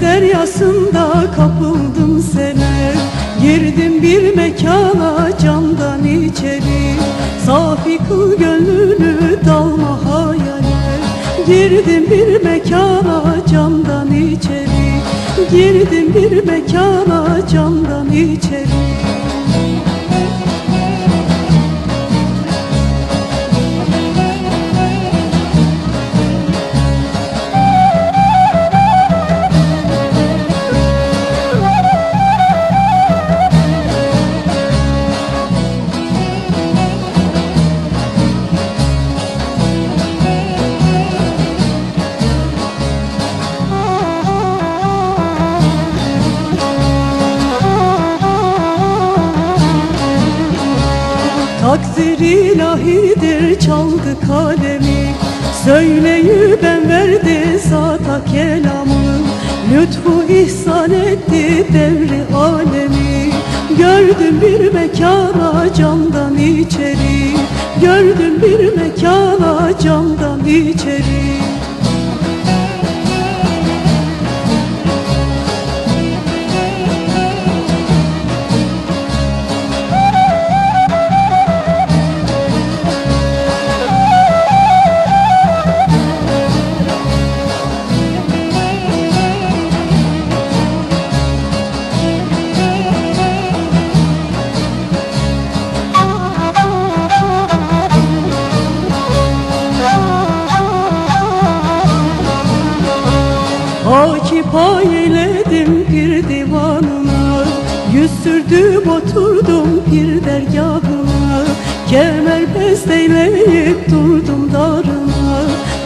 deryasında kapıldım sene. Girdim bir mekana camdan içeri. Safi kıl gönlünü dalma hayale. Girdim bir mekana camdan içeri. Girdim bir mekana camdan içeri Takdir ilahidir çaldı kalemi. Söyleyi ben verdi zata kelamı. Lütfu ihsan etti devri alemi. Gördüm bir mekana camdan içeri. Gördüm bir mekana camdan içeri Akip eyledim pir divanına. Yüz sürdüm oturdum pir dergahına. Kemer besteyleyip durdum darına.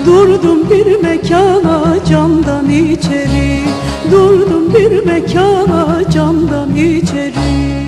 Durdum bir mekana camdan içeri. Durdum bir mekana camdan içeri